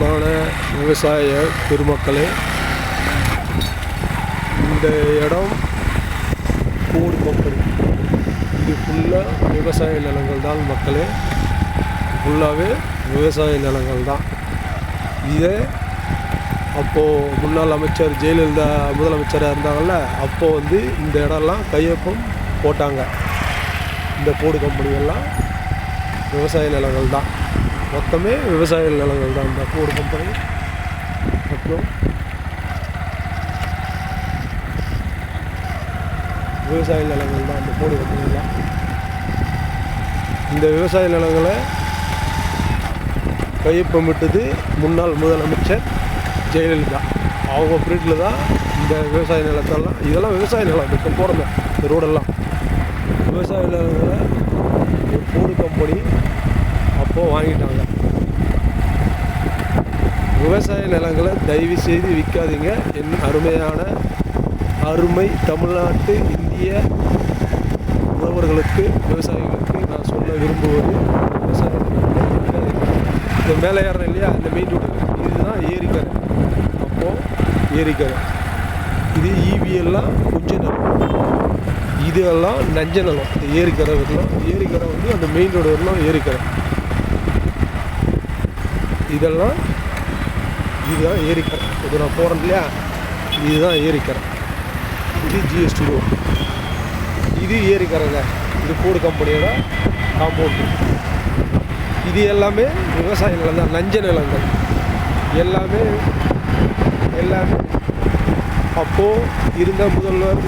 அன்பான விவசாய பெருமக்களே இந்த இடம் கூடு கம்பெனி இது ஃபுல்லாக விவசாய நிலங்கள் தான் மக்களே. ஃபுல்லாகவே விவசாய நிலங்கள் தான். இதே அப்போது முன்னாள் அமைச்சர் ஜெயலலிதா முதலமைச்சராக இருந்தாங்கள்ல அப்போது வந்து இந்த இடம்லாம் கையொப்பம் போட்டாங்க. இந்த போடு கம்பெனிகள்லாம் விவசாய நிலங்கள் தான். மொத்தமே விவசாய நிலங்கள் தான் இந்த போடு கம்பெனி. மற்றும் விவசாய நிலங்கள் தான் அந்த போடு கம்பெனிலாம் இந்த விவசாய நிலங்களை கையொப்பமிட்டது முன்னாள் முதலமைச்சர் ஜெயலலிதா. அவங்க பீரியடில் தான் இந்த விவசாய நிலத்தெல்லாம் இதெல்லாம் விவசாய நிலம் இப்போ போகிறோமே இந்த ரோடெல்லாம். விவசாய நிலங்களை ஒரு போடு கம்பெனி அப்போது வாங்கிட்டாங்க. விவசாய நிலங்களை தயவு செய்து விற்காதீங்க. என் அருமையான அருமை தமிழ்நாட்டு இந்திய உழவர்களுக்கு விவசாயிகளுக்கு நான் சொல்ல விரும்புவது விவசாய இந்த மேலே ஏறணும் இல்லையா? இந்த மெயின் ரோடு. இதுதான் ஏரிக்கரை. அப்போது ஏரிக்கரை. இது ஈவியெல்லாம் கொஞ்ச நிலம். இதெல்லாம் நஞ்ச நிலம். இந்த ஏரிக்கரை வரலாம். ஏரிக்கரை வந்து அந்த மெயின் ரோடு வரலாம் ஏரிக்கரை. இதெல்லாம் இதுதான் ஏரிக்கரை. இது நான் போகிறேன் இல்லையா? இதுதான் ஏரிக்கரை. இது ஜிஎஸ்டி ரோடு இது ஏரிக்கரைங்க. இது கூடு கம்பெனியோட காம்பவுண்டு இது எல்லாமே விவசாய நிலம் தான் லஞ்ச நிலங்கள். எல்லாமே எல்லாமே அப்போது இருந்த முதல்வர்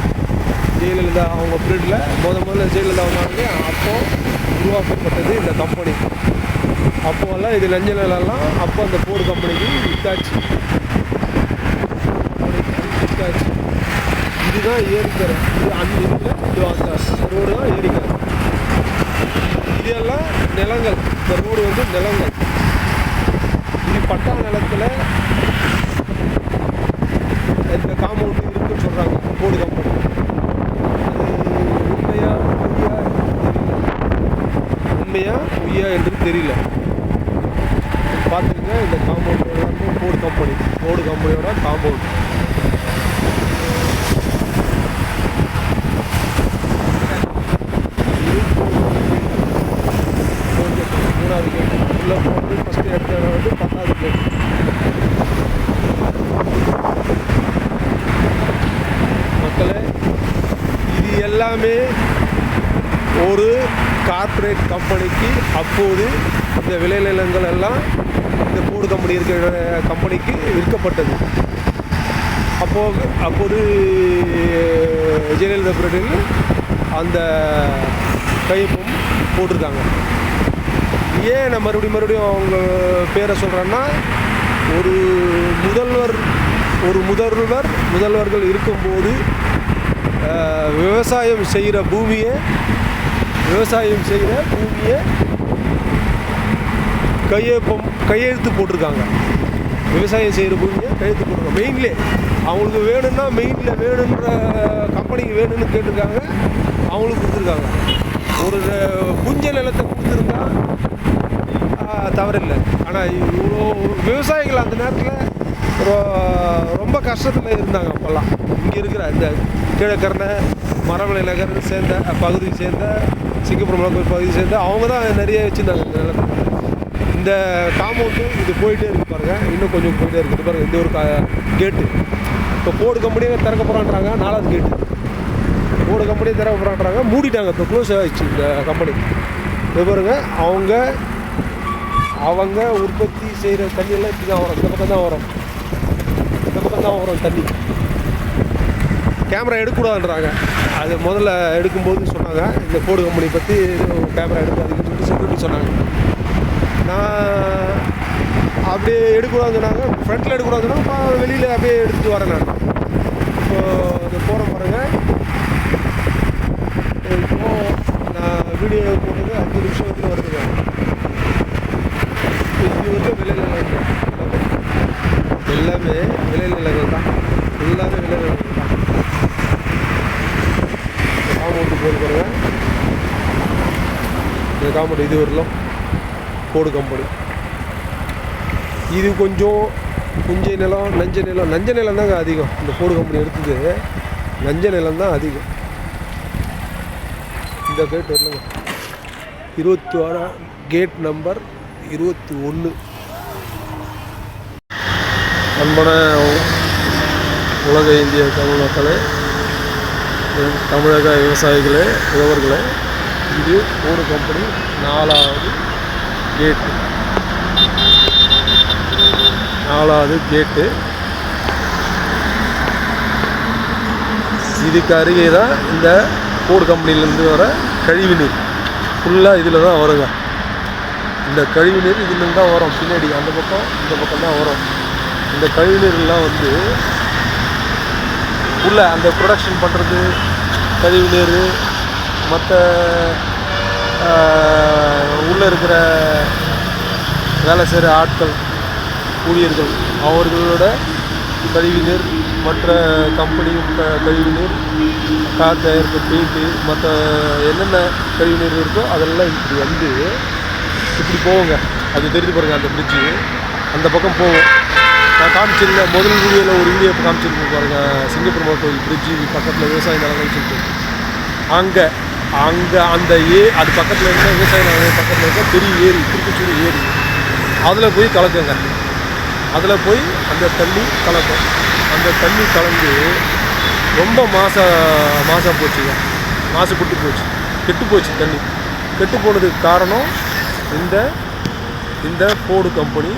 ஜெயலலிதா அவங்க பீரியடில் முத முதல்ல ஜெயலலிதா வந்தாங்க. அப்போ உருவாக்கப்பட்டது இந்த கம்பெனி அப்போல்லாம் இது லஞ்சலாம் அப்போ அந்த போர்டு கம்பெனிக்கு வித்தாச்சு. வித்தாச்சு. இதுதான் ஏரிக்கரை. இது அந்த இதில் இது அந்த ரோடு தான் ஏரிக்கரை. இதெல்லாம் நிலங்கள். இந்த ரோடு வந்து நிலங்கள். இது பட்டா நிலத்தில் இந்த காம்பவுண்டு இருக்குன்னு சொல்கிறாங்க போர்டு கம்பெனி அது உண்மையா பொய்யா தெரியல உண்மையா பொய்யா தெரியல. பார்த்துக்கங்க இந்த காம்பவுண்ட் எல்லாமே போர்டு கம்பெனி போர்டு கம்பெனியோட காம்பவுண்ட் மூணாவது கேட் உள்ள போகிறது ஃபஸ்ட்டு எடுத்த இடம் வந்து பத்தாவது கேட் மக்களே இது எல்லாமே ஒரு கார்ப்பரேட் கம்பெனிக்கு அப்போது இந்த விளைநிலங்கள் எல்லாம் இந்த போடு கம்பெனி இருக்கிற கம்பெனிக்கு விற்கப்பட்டது. அப்போது அப்போது ஜெயலலிதா பீரியடில் அந்த கைப்பும் போட்டிருக்காங்க. ஏன் நான் மறுபடியும் மறுபடியும் அவங்க பேரை சொல்கிறேன்னா ஒரு முதல்வர் ஒரு முதல்வர் முதல்வர்கள் இருக்கும்போது விவசாயம் செய்கிற பூமியை விவசாயம் செய்கிற பூமியை கையொப்பம் கையெழுத்து போட்டிருக்காங்க. விவசாயம் செய்கிற பூமியை கையெழுத்து போட்டிருக்காங்க. மெயின்லே அவங்களுக்கு வேணும்னா மெயினில் வேணுன்ற கம்பெனிக்கு வேணும்னு கேட்டிருக்காங்க. அவங்களுக்கு கொடுத்துருக்காங்க. ஒரு புஞ்ச நிலத்தை கொடுத்துருந்தா தவறில்லை. ஆனால் இவ்வளோ விவசாயிகள் அந்த நேரத்தில் ரொம்ப கஷ்டத்தில் இருந்தாங்க அப்போல்லாம். இங்கே இருக்கிற இந்த கீழக்கரணை மரமலை நகர் சேர்ந்த பகுதியை சேர்ந்த சிங்கப்பூர் மலக்கோயில் பகுதியை சேர்ந்த அவங்க தான் நிறைய வச்சுருந்தாங்க இந்த நிலத்தை. இந்த காம்பவுண்டு இது போயிட்டே இருக்கு பாருங்கள் இன்னும் கொஞ்சம் போயிட்டே இருக்குது பாருங்கள் இந்த ஒரு கேட்டு இப்போ போர்டு கம்பெனியே திறக்க போகிறான்றாங்க நாலாவது கேட்டு போர்டு கம்பெனியே திறக்க போகிறான்றாங்க மூடிட்டாங்க. இப்போ க்ளோஸ் ஆகிடுச்சு இந்த கம்பெனி இது பாருங்கள் அவங்க அவங்க உற்பத்தி செய்கிற தண்ணியெல்லாம் இப்படி தான் வரும். இந்த பக்கம் தான் வரும். இந்த பக்கம் தான் வரும் தண்ணி. கேமரா எடுக்கக்கூடாதுன்றாங்க. அது முதல்ல எடுக்கும்போது சொன்னாங்க. இந்த போர்டு கம்பெனி பற்றி கேமரா எடுக்காதுன்னு சொல்லிட்டு செக்யூரிட்டி சொன்னாங்க. நான் அப்படியே எடுக்கக்கூடாதுன்னு சொன்னாங்க. ஃப்ரண்ட்டில் எடுக்கக்கூடாதுன்னா நான் வெளியில் அப்படியே எடுத்துகிட்டு வரேன் நான். இப்போது இந்த போகிறேன் பாருங்கள் நான் வீடியோ போட்டது அஞ்சு நிமிஷத்தில் வருதுங்க. இது வந்து விளைநிலங்கள் எல்லாமே விளைநிலங்கள் தான். எல்லாமே விளைநிலங்கள் தான் காம்பவுண்டு போட்டு பாருங்க இந்த காம்பவுண்டு இது வரலாம். கோடு கம்பெனி. இது கொஞ்சம் குஞ்சை நிலம் நஞ்ச நிலம். நஞ்ச நிலம் தாங்க அதிகம். இந்த கோடு கம்பெனி எடுத்தது. நஞ்ச நிலம் தான் அதிகம். இந்த கேட் வரலங்க. இருபத்தி ஆறா கேட் நம்பர் இருபத்தி ஒன்று அன்பான உலக இந்திய தமிழ் மக்களே தமிழக விவசாயிகளே உழவர்களே இது போடு கம்பெனி நாலாவது கேட்டு நாலாவது கேட்டு இதுக்கு அருகே தான் இந்த போடு கம்பெனிலேருந்து வர கழிவு நீர். ஃபுல்லாக இதில் தான் வருங்க. இந்த கழிவு நீர் இதுலேருந்து தான் வரும். பின்னாடி அந்த பக்கம் இந்த பக்கம் தான் வரும். இந்த கழிவு நீர்லாம் வந்து உள்ள அந்த ப்ரொடக்ஷன் பண்ணுறது கழிவு நீர் மற்ற உள்ளே இருக்கிற வேலை செய்கிற ஆட்கள் ஊழியர்கள் அவர்களோட கழிவு நீர் மற்ற கம்பெனி க- கழிவு நீர் கார் தயாரிப்பு பெயிண்ட்டு மற்ற என்னென்ன கழிவு நீர் இருக்கோ அதெல்லாம் இப்படி வந்து இப்படி போவோங்க அது தெரிஞ்சு பாருங்கள் அந்த பிரிட்ஜு அந்த பக்கம் போவோம். நான் காமிச்சிருந்தேன் முதல் வீடியோவில் ஒரு வீடியோ காமிச்சிருக்கேன் பாருங்க. சிங்கப்பூர் கோயில் பிரிட்ஜு பக்கத்தில் விவசாய நிலங்கள் சொல்லிட்டு. அங்கே அங்கே அந்த ஏ அது பக்கத்தில் இருக்க விவசாய நிலங்கள் பக்கத்தில் இருக்க பெரிய ஏரி திருப்பச்சூர் ஏரி. அதில் போய் கலக்குங்க. அதில் போய் அந்த தண்ணி கலக்கும். அந்த தண்ணி கலந்து ரொம்ப மாச மாசம் போச்சுங்க. மாசுபட்டு போச்சு. கெட்டு போச்சு தண்ணி. கெட்டு போனதுக்கு காரணம் இந்த இந்த போடு கம்பெனி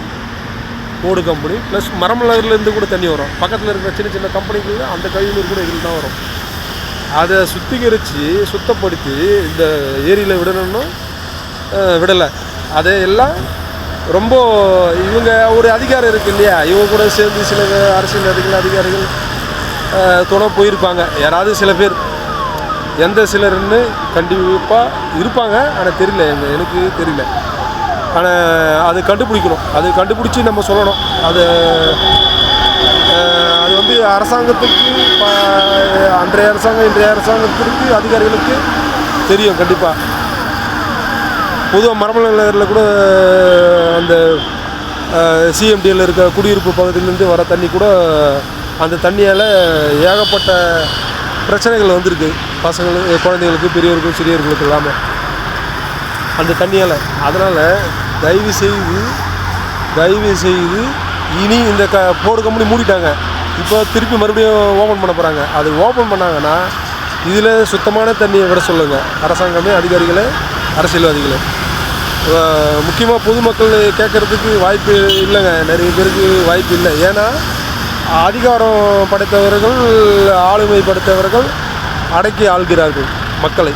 போடு கம்பெனி ப்ளஸ் மரமலர்லேருந்து கூட தண்ணி வரும். பக்கத்தில் இருக்கிற சின்ன சின்ன கம்பெனிகள் அந்த கழிவுநீர் கூட இதில் தான் வரும். அதை சுத்திகரித்து சுத்தப்படுத்தி இந்த ஏரியில் விடணும்னு விடலை. அதை எல்லாம் ரொம்ப இவங்க ஒரு அதிகாரம் இருக்கு இல்லையா? இவங்க கூட சேர்ந்து சில அரசியல் அதிகாரிகள் அதிகாரிகள் துணை போயிருப்பாங்க. யாராவது சில பேர். எந்த சிலர்னு கண்டிப்பாக இருப்பாங்க. ஆனால் தெரியல எனக்கு தெரியல. ஆனால் அது கண்டுபிடிக்கணும். அது கண்டுபிடிச்சி நம்ம சொல்லணும். அது அது வந்து அரசாங்கத்துக்கு அன்றைய அரசாங்கம் இன்றைய அரசாங்கத்திற்கு அதிகாரிகளுக்கு தெரியும் கண்டிப்பாக பொதுவாக மரமல நகரில் கூட அந்த சிஎம்டியில் இருக்க குடியிருப்பு பகுதியிலேருந்து வர தண்ணி கூட அந்த தண்ணியால் ஏகப்பட்ட பிரச்சனைகள் வந்திருக்கு. பசங்களுக்கு குழந்தைங்களுக்கு பெரியவர்களுக்கும் சிறியவர்களுக்கு இல்லாமல் அந்த தண்ணியால். அதனால் தயவு செய்து தயவு செய்து இனி இந்த க போர்டு கம்பெனி மூடிட்டாங்க. இப்போ திருப்பி மறுபடியும் ஓப்பன் பண்ண போகிறாங்க அது ஓப்பன் பண்ணாங்கன்னா இதில் சுத்தமான தண்ணியை விட சொல்லுங்கள் அரசாங்கமே அதிகாரிகளே அரசியல்வாதிகளே. முக்கியமாக பொதுமக்கள் கேட்குறதுக்கு வாய்ப்பு இல்லைங்க. நிறைய பேருக்கு வாய்ப்பு இல்லை. ஏன்னா அதிகாரம் படைத்தவர்கள் ஆளுமை படைத்தவர்கள் அடக்கி ஆள்கிறார்கள் மக்களை.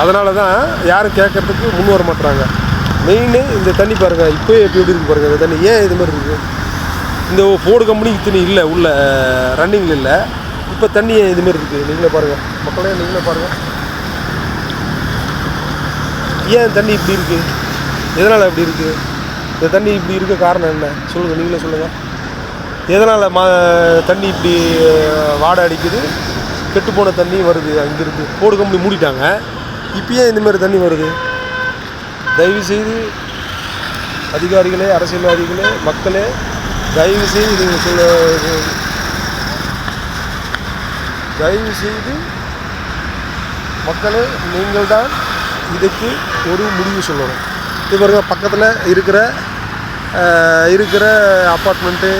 அதனால தான் யாரும் கேட்கறதுக்கு முன் வர மாட்டுறாங்க மெயினு இந்த தண்ணி பாருங்கள் இப்போயே எப்படி எப்படி இருக்கு பாருங்கள் இந்த தண்ணி. ஏன் இது மாதிரி இருக்குது இந்த ஃபோர்டு கம்பெனி இத்தனை இல்லை உள்ள ரன்னிங்கில் இல்லை. இப்போ தண்ணி ஏன் இது மாதிரி இருக்குது நீங்களே பாருங்கள் மக்களே நீங்களே பாருங்கள் ஏன் தண்ணி இப்படி இருக்குது எதனால் இப்படி இருக்குது இந்த தண்ணி இப்படி இருக்க காரணம் என்ன? சொல்லுங்கள் நீங்களே சொல்லுங்கள் எதனால் மா தண்ணி இப்படி வாடை அடிக்குது? கெட்டு போன தண்ணி வருது இருக்குது போடு கம்பெனி மூடிட்டாங்க. இப்போ ஏன் இந்தமாதிரி தண்ணி வருது. தயவு செய்து அதிகாரிகளே அரசியல்வாதிகளே மக்களே தயவுசெய்து நீங்கள் சொல்ல தயவுசெய்து மக்களே நீங்கள் தான் இதுக்கு ஒரு முடிவு சொல்லணும். இது பாருங்கள் பக்கத்தில் இருக்கிற இருக்கிற அப்பார்ட்மெண்ட்டு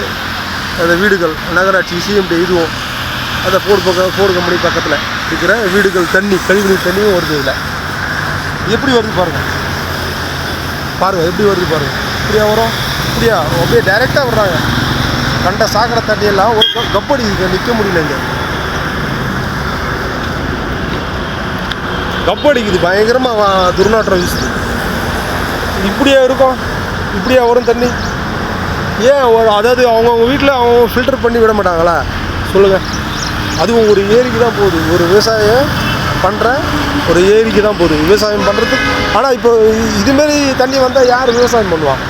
அந்த வீடுகள் நகராட்சி சிஎம்டி இதுவும் அந்த போர்டு பக்கம் ஃபோர்டு கம்பெனி பக்கத்தில் இருக்கிற வீடுகள் தண்ணி கழிவுநீர் தண்ணியும் வருது இதில். எப்படி வருது பாருங்கள் பாருங்கள் எப்படி வருது பாருங்கள் இப்படியா வரும்? இப்படியா? அப்படியே டைரெக்டாக வர்றாங்க. கண்ட சாக்கடை தண்ணியெல்லாம் ஒரு கப்படி நிற்க முடியல இங்கே. கப்படிக்குது பயங்கரமாக துர்நாற்றம் வீசுது. இப்படியா இருக்கும்? இப்படியா வரும் தண்ணி? ஏன் அதாவது அவங்கவுங்க வீட்டில் அவங்க ஃபில்டர் பண்ணி விட மாட்டாங்களா? சொல்லுங்கள் அதுவும் ஒரு ஏரிக்கு தான் போகுது. ஒரு விவசாயம் பண்ணுற ஒரு ஏரிக்கு தான் போகுது விவசாயம் பண்ணுறதுக்கு ஆனால் இப்போ இதுமாரி தண்ணி வந்தால் யார் விவசாயம் பண்ணுவான்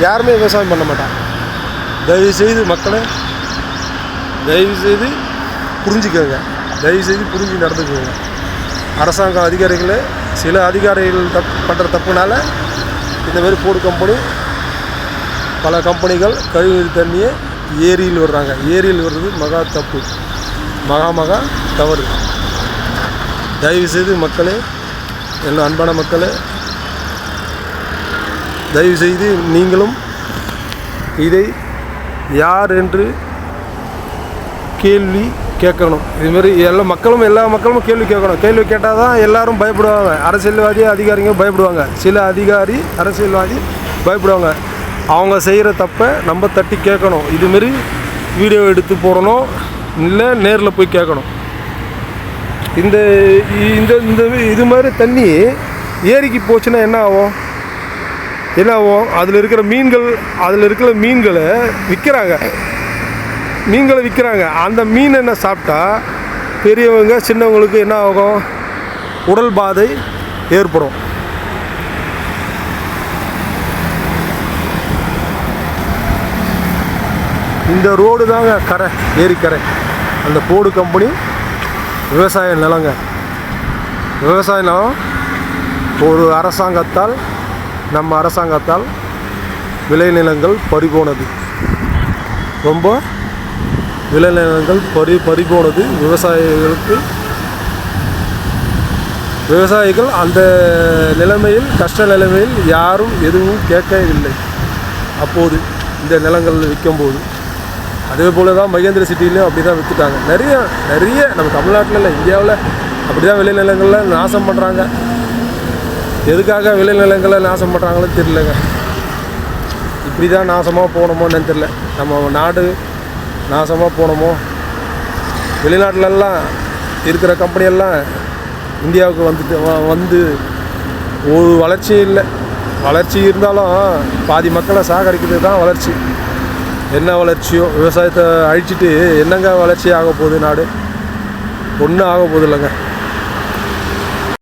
யாருமே விவசாயம் பண்ண மாட்டான் தயவு செய்து தயவுசெய்து தயவு செய்து புரிஞ்சுக்கோங்க. தயவு செய்து புரிஞ்சு நடந்துக்கோங்க. அரசாங்க அதிகாரிகளே சில அதிகாரிகள் தப் பண்ணுற தப்புனால இந்தமாரி மாதிரி கம்பெனி பல கம்பெனிகள் கழிவுநீர் தண்ணியை ஏரியில் விடுறாங்க. ஏரியில் விடுறது மகா தப்பு. மகா மகா தவறு. தயவுசெய்து மக்களே எல்லாம் அன்பான மக்களே தயவுசெய்து நீங்களும் இதை யார் என்று கேள்வி கேட்கணும். இதுமாரி எல்லா மக்களும் எல்லா மக்களும் கேள்வி கேட்கணும். கேள்வி கேட்டால் தான் எல்லோரும் பயப்படுவாங்க. அரசியல்வாதி அதிகாரிங்க பயப்படுவாங்க. சில அதிகாரி அரசியல்வாதி பயப்படுவாங்க. அவங்க செய்கிற தப்பை நம்ம தட்டி கேட்கணும். இதுமாரி வீடியோ எடுத்து போடணும். இல்லை நேரில் போய் கேட்கணும். இந்த இந்த இந்த இது மாதிரி தண்ணி ஏரிக்கு போச்சுன்னா என்ன ஆகும்? என்ன ஆகும்? அதில் இருக்கிற மீன்கள் அதில் இருக்கிற மீன்களை விற்கிறாங்க. மீன்களை விற்கிறாங்க. அந்த மீன் என்ன சாப்பிட்டா பெரியவங்க சின்னவங்களுக்கு என்ன ஆகும்? உடல் பாதை ஏற்படும். இந்த ரோடு தாங்க கரை ஏரிக்கரை அந்த போடு கம்பெனி விவசாய நிலங்க. விவசாய நிலம் ஒரு அரசாங்கத்தால் நம்ம அரசாங்கத்தால் விளைநிலங்கள் பறிபோனது ரொம்ப விளைநிலங்கள் பறி பறிபோனது விவசாயிகளுக்கு. விவசாயிகள் அந்த நிலைமையில் கஷ்ட நிலைமையில் யாரும் எதுவும் கேட்கவில்லை. அப்போது இந்த நிலங்கள் விற்கும்போது. அதே போல தான் மகேந்திர சிட்டிலையும் அப்படி தான் விற்றுட்டாங்க நிறைய நிறைய நம்ம தமிழ்நாட்டில் இல்லை இந்தியாவில் அப்படி தான் விளைநிலங்களில் நாசம் பண்ணுறாங்க எதுக்காக விளைநிலங்களை நாசம் பண்ணுறாங்களோ தெரியலங்க. இப்படி தான் நாசமாக போகணுமோன்னு தெரியல. நம்ம நாடு நாசமாக போகணுமோ வெளிநாட்டிலெல்லாம் இருக்கிற கம்பெனியெல்லாம் இந்தியாவுக்கு வந்துட்டு வந்து ஒரு வளர்ச்சியும் இல்லை. வளர்ச்சி இருந்தாலும் பாதி மக்களை சாகடிக்கிறது தான் வளர்ச்சி. என்ன வளர்ச்சியோ விவசாயத்தை அழிச்சிட்டு என்னங்க வளர்ச்சி ஆக போகுது நாடு? ஒன்றும் ஆக போகுது இல்லைங்க